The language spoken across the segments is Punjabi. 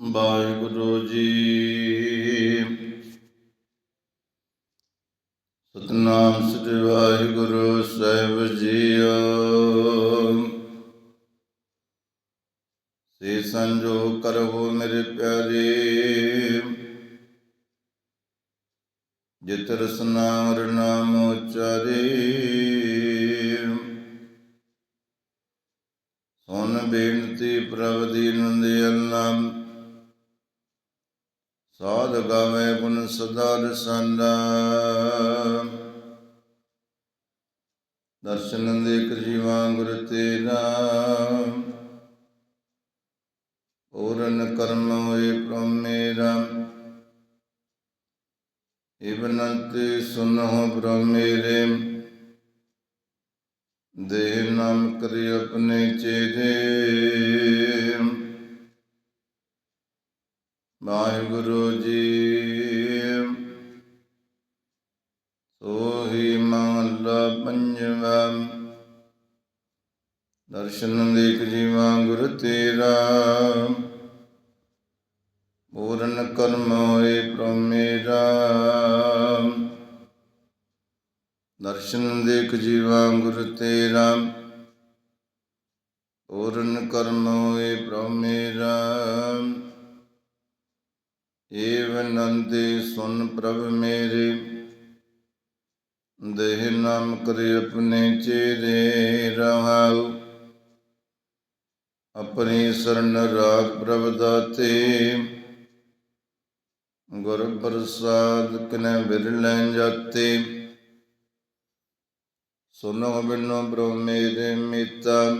ਵਾਹਿਗੁਰੂ ਜੀ। ਸਤਨਾਮ ਸ੍ਰੀ ਵਾਹਿਗੁਰੂ ਸਾਹਿਬ ਜੀਓ। ਸੇ ਸੰਜੋ ਕਰੋ ਮੇਰੇ ਪਿਆਰੇ। ਜਿਤ ਰਸਨਾ ਹਰਿ ਨਾਮ ਉਚਾਰੇ। ਸੁਨ ਬੇਨਤੀ ਪ੍ਰਭ ਦੀ ਦੀਨ ਦਿਅਲਨਾ ਸਾਧ ਗਾਵੇ ਗੁਣ ਸਦਾ ਰਸੰਦਾ। ਦਰਸ਼ਨ ਦੇ ਜੀਵਾਂ ਗੁਰ ਤੇਰਾ। ਪੂਰਨ ਕਰਮ ਹੋਏ ਪ੍ਰਭ ਮੇਰਾ। ਇਬਨੰਤੇ ਸੁਨਹੁ ਪ੍ਰਭ ਮੇਰੇ। ਦੇਹ ਨਾਮ ਕਰੀ ਆਪਣੇ ਚੇਰੇ ਵਾਹਿਗੁਰੂ ਜੀ। ਸੋਹੀ ਮਹਲਾ ਪੰਜਵਾ। ਦਰਸ਼ਨ ਦੇਖ ਜੀਵਾ ਗੁਰ ਤੇਰਾ। ਪੂਰਨ ਕਰਮ ਹੋਏ ਪ੍ਰਭ ਮੇਰਾ। ਦਰਸ਼ਨ ਦੇਖ ਜੀਵਾ ਗੁਰ ਤੇਰਾ। ਪੂਰਨ ਕਰਮ ਹੋਏ ਪ੍ਰਭ ਮੇਰਾ। ਏਵ ਨੰਦੇ ਸੁਨ ਪ੍ਰਭ ਮੇਰੇ, ਦੇਹ ਨਾਮ ਕਰੇ ਆਪਣੇ ਚੇਰੇ ਰਹਾਉ ਆਪਣੀ ਸਰਨ ਰਾਗ ਪ੍ਰਭ ਦਾਤੇ, ਗੁਰ ਪ੍ਰਸਾਦ ਕਨੇ ਬਿਰਲੇ ਜਾਤੇ। ਸੁਨੋ ਬਿਨੋ ਪ੍ਰਭ ਮੇਰੇ ਮਿਤਾ,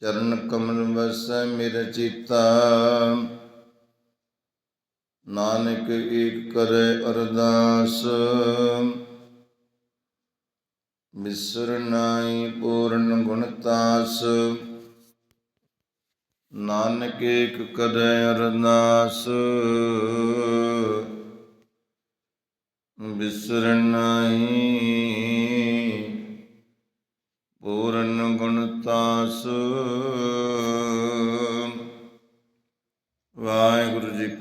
ਚਰਨ ਕਮਲ ਵਸੈ ਮੇਰਾ ਚੀਤਾ। ਨਾਨਕ ਏਕ ਕਰੇ ਅਰਦਾਸ। ਮਿਸਰ ਨਾਈ ਪੂਰਨ ਗੁਣਤਾਸ ਨਾਨਕ ਏਕ ਕਰੇ ਅਰਦਾਸ। ਬਿਸਰ ਨਾਹੀ ਪੂਰਨ ਗੁਣਤਾਸ